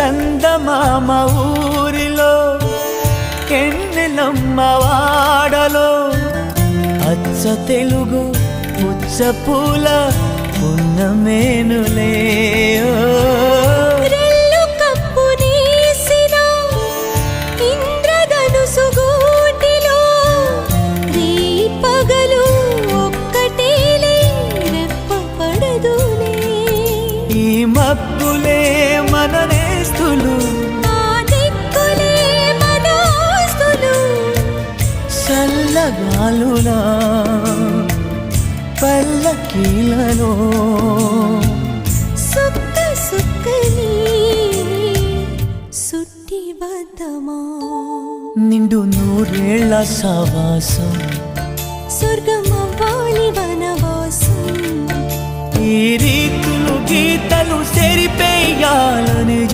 చందమామ ఊరిలో ఎన్నెలమ్మ వాడలో అచ్చ తెలుగు పుచ్చ పూల పున్నమేనులే ఓ. రెల్లు కప్పు చల్లగాలునా పల్లకీలలో సుక్క సుక్కని సుట్టి బద్దమా. నిండు నూరేళ్ళ సావాసం స్వర్గమవ్వాలి వనవాసం. ఈ రీతులు గీతలు సెరిపేయాలని